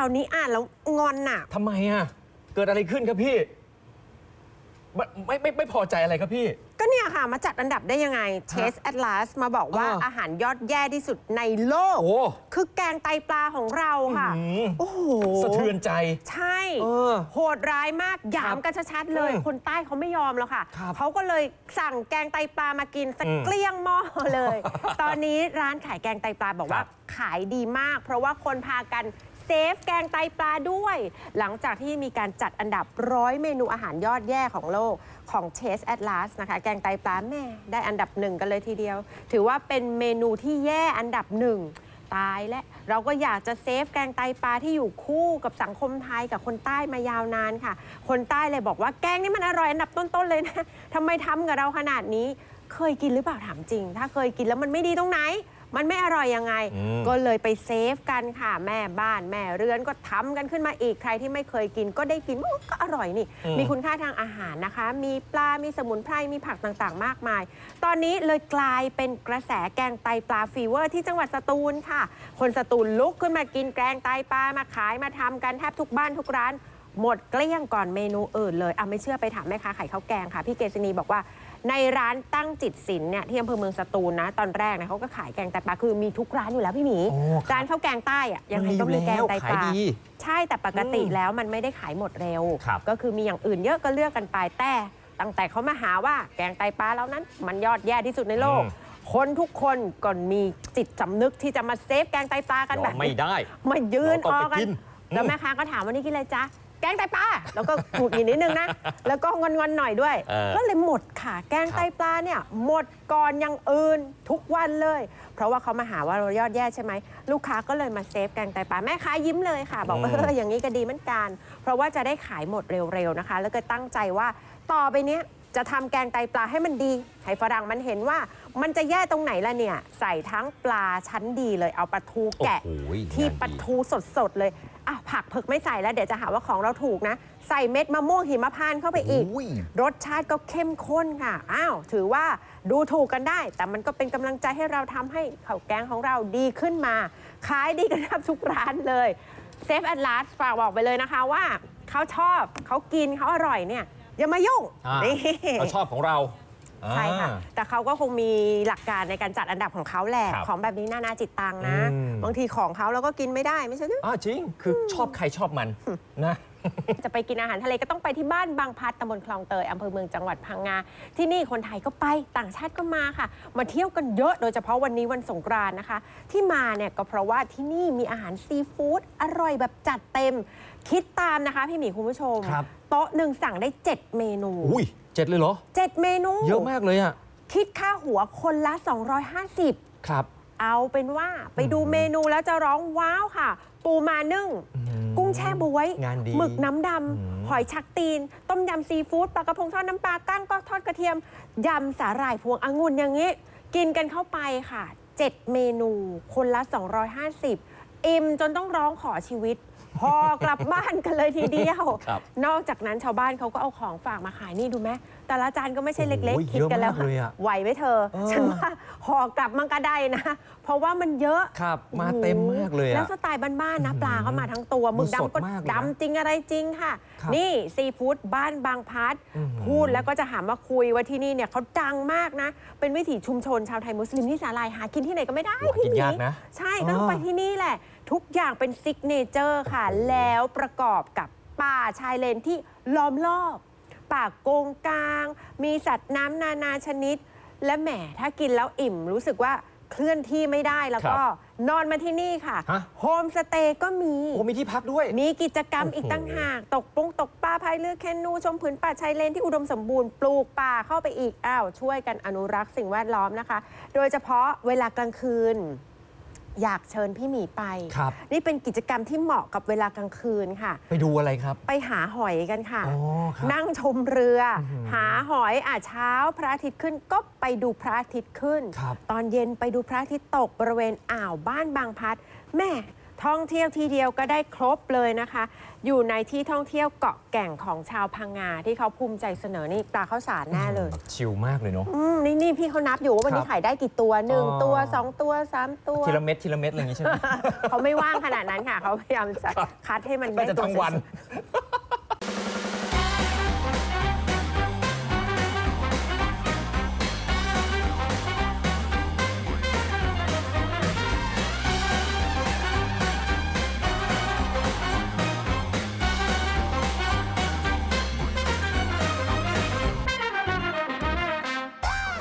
าวนี้อ่านแล้วงอนน่ะ ทำไมอะ เกิดอะไรขึ้นครับพี่ไม่ไม่ไม่ไม่พอใจอะไรครับพี่ ก็เนี่ยค่ะ มาจัดอันดับได้ยังไง Taste Atlas มาบอกว่าอ่าอาหารยอดแย่ที่สุดในโลก โอ้ คือแกงไตปลาของเราค่ะ อื้อหือโอ้โห สะเทือนใจ ใช่ เออโหดร้ายมากหยามกันชัดๆเลย อืมคนใต้เขาไม่ยอมแล้วค่ะ ครับเขาก็เลยสั่งแกงไตปลามากินสักอืมเกลี้ยงหม้อเลย ตอนนี้ร้านขายแกงไตปลาบอกว่าครับขายดีมาก เพราะว่าคนพากัน เซฟแกงไตปลาด้วย หลังจากที่มีการจัดอันดับร้อยเมนูอาหารยอดแย่ของโลกของ Taste Atlas นะคะ แกงไตปลาแม่ได้อันดับหนึ่งกันเลยทีเดียว ถือว่าเป็นเมนูที่แย่อันดับหนึ่งตายและเราก็อยากจะเซฟแกงไตปลาที่อยู่คู่กับสังคมไทยกับคนใต้มายาวนานค่ะ คนใต้เลยบอกว่าแกงนี่มันอร่อยอันดับต้นๆเลยนะทำไมทำกับเราขนาดนี้ เคยกินหรือเปล่าถามจริง ถ้าเคยกินแล้วมันไม่ดีตรงไหน มันไม่อร่อยยังไง อืม ก็เลยไปเซฟกันค่ะ แม่บ้านแม่เรือนก็ทำกันขึ้นมาอีกใครที่ไม่เคยกินก็ได้กินโอ้ก็อร่อยนี่ อืม มีคุณค่าทางอาหารนะคะ มีปลา มีสมุนไพร มีผักต่างๆ มากมาย ตอนนี้เลยกลายเป็นกระแสแกงไตปลาฟีเวอร์ที่จังหวัดสตูลค่ะ คนสตูลลุกขึ้นมากินแกงไตปลามาขายมาทำกันแทบทุกบ้านทุกร้าน หมดเกลี้ยงก่อนเมนูอื่นเลยอะไม่เชื่อไปถามแม่ค้าขายข้าวแกงค่ะ พี่เกษณีบอกว่า ในร้านตั้งจิตศิลป์เนี่ยที่อำเภอเมืองสตูลนะ ตอนแรกนะเขาก็ขายแกงไตปลาคือมีทุกร้านอยู่แล้วพี่หมีโอ้ครับร้านข้าวแกงใต้อะยังไงมันมีก็มีอยู่แกงแล้วไตปลาขายดีใช่แต่ปกติอืมแล้วมันไม่ได้ขายหมดเร็ว ครับ ก็คือมีอย่างอื่นเยอะก็เลือกกันไปแต่ตั้งแต่เขามาหาว่าแกงไตปลาแล้วนั้น มันยอดแย่ที่สุดในโลกอืมคนทุกคนก็มีจิตสำนึกที่จะมาเซฟแกงไตปลากันยแบอมบไม่นี้ ได้ มายืนเราอต้องอไปกันกินแล้วอืมแม่ค้าก็ถามว่านี่กินอะไรจ๊ะ แกงไตปลาแล้วก็หงุดหงิดนิดนึงนะ แล้วก็งอนๆหน่อยด้วย เออ ก็เลยหมดค่ะ แกงไตปลาเนี่ยหมดก่อนอย่างอื่นทุกวันเลย เพราะว่าเขามาหาว่าเรายอดแย่ใช่ไหมลูกค้าก็เลยมาเซฟแกงไตปลาแม่ค้ายิ้มเลยค่ะ บอกว่าอืม เอออย่างนี้ก็ดีเหมือนกัน เพราะว่าจะได้ขายหมดเร็วๆนะคะ แล้วก็ตั้งใจว่าต่อไปเนี้ยจะทำแกงไตปลาให้มันดีให้ฝรั่งมันเห็นว่า มันจะแย่ตรงไหนล่ะเนี่ย ใส่ทั้งปลาชั้นดีเลยเอาปลาทูแกะโอ้โหที่งานดี ปลาทูสดๆเลย อะผักเผือกไม่ใส่แล้วเดี๋ยวจะหาว่าของเราถูกนะ ใส่เม็ดมะม่วงหิมพานต์เข้าไปอีก โอ้ย รสชาติก็เข้มข้นค่ะ อ้าว ถือว่าดูถูกกันได้ แต่มันก็เป็นกำลังใจให้เราทำให้ข้าวแกงของเราดีขึ้นมา ขายดีกันแทบทุกร้านเลยเซฟแอดลาสฝากบอกไปเลยนะคะว่าเขาชอบเขากินเขาอร่อยเนี่ยอย่ามายุ่งอ่านี่ เราชอบของเรา ใช่ค่ะ อ่า แต่เขาก็คงมีหลักการในการจัดอันดับของเขาแหละ ครับของแบบนี้นานาจิตตังนะ อืม บางทีของเขาเราก็กินไม่ได้ไม่ใช่หรือ อ่าจริง คือชอบใครชอบมันนะ จะไปกินอาหารทะเลก็ต้องไปที่บ้านบางพลัดตำบลคลองเตยอำเภอเมืองจังหวัดพังงา ที่นี่คนไทยก็ไปต่างชาติก็มาค่ะ มาเที่ยวกันเยอะโดยเฉพาะวันนี้วันสงกรานต์นะคะ ที่มาเนี่ยก็เพราะว่าที่นี่มีอาหารซีฟู้ดอร่อยแบบจัดเต็ม คิดตามนะคะพี่หมีคุณผู้ชม ครับ โต๊ะหนึ่งสั่งได้ 7 เมนู อุ้ยเจ็ดเลยเหรอ 7 เมนูเยอะมากเลยอะ คิดค่าหัวคนละ 250 ครับ เอาเป็นว่าไปดูเมนูแล้วจะร้องว้าวค่ะ ปูมานึ่งกุ้ งแช่บวยงานดีหมึกน้ำดมำหอยชักตีน ต้มยำซีฟู้ดปลากระพงทอดน้ำปลาก้างก็ทอดกระเทียมยำสาหร่ายพวงองุ่นอย่างนี้ กินกันเข้าไปค่ะ 7 เมนูคนละ 250 อิ่มจนต้องร้องขอชีวิต พอกลับบ้านกันเลยทีเดียว ครับ นอกจากนั้นชาวบ้านเขาก็เอาของฝากมาขายนี่ดูไหมแต่ละจานก็ไม่ใช่เล็ก โอ้ยๆคิดกันแล้ว เยอะมากเลยอะไหวไหมเธอ เออ ฉันว่าห่อกลับมันก็ได้นะ เพราะว่ามันเยอะครับ มาเต็มมากเลยแล้อะวสไตล์บ้านๆนะปลาก็มาทั้งตัวหมึกมันสดดำก็มากเลยนะดำจริงอะไรจริงค่ะ ครับนี่ซีฟู้ดบ้านบางพัดอื้อหือ พูดแล้วก็จะหามาคุยว่าที่นี่เนี่ยเขาดังมากนะ เป็นวิถีชุมชนชาวไทยมุสลิมที่สาลายหากินที่ไหนก็ไม่ได้โอ้ยพี่กินหมียากนะ ใช่ก็ต้องอ๋อไปที่นี่แหละ ทุกอย่างเป็นซิกเนเจอร์ค่ะโอ้โหแล้วประกอบกับป่าชายเลนที่ล้อมรอบ ป่าโกงกลาง มีสัตว์น้ำนานาชนิด และแหมถ้ากินแล้วอิ่มรู้สึกว่าเคลื่อนที่ไม่ได้แล้วก็ครับนอนมาที่นี่ค่ะ ฮะ โฮมสเตย์ก็มี โอ้มีที่พักด้วย มีกิจกรรมโอ้โหอีกตั้งหาก ตกปงตกปลาพายเรือแคนู ชมผืนป่าชายเลนที่อุดมสมบูรณ์ ปลูกป่าเข้าไปอีก อ้าว ช่วยกันอนุรักษ์สิ่งแวดล้อมนะคะ โดยเฉพาะเวลากลางคืน อยากเชิญพี่หมีไป ครับ นี่เป็นกิจกรรมที่เหมาะกับเวลากลางคืนค่ะ ไปดูอะไรครับไปหาหอยกันค่ะ อ๋อครับ นั่งชมเรือออหือหาหอยอะเช้าพระอาทิตย์ขึ้นก็ไปดูพระอาทิตย์ขึ้น ครับ ตอนเย็นไปดูพระอาทิตย์ตกบริเวณอ่าวบ้านบางพัดแม่ ท่องเที่ยวทีเดียวก็ได้ครบเลยนะคะ อยู่ในที่ท่องเที่ยวเกาะแก่งของชาวพังงาที่เขาภูมิใจเสนอนี่ปลาข้าวสารแน่เลย ชิลมากเลยเนาะ อืมนี่นี่พี่เขานับอยู่ว่าวันนี้ครับขายได้กี่ตัวหนึ่งอ๋อ ตัวสองตัวสามตัว ทีละเม็ดทีละเม็ดอะไรอย่างงี้ใช่ไหม เขาไม่ว่างขนาดนั้นค่ะ เขาพยายามจะคัดให้มันได้น่าจะตัวทั้งวันสวย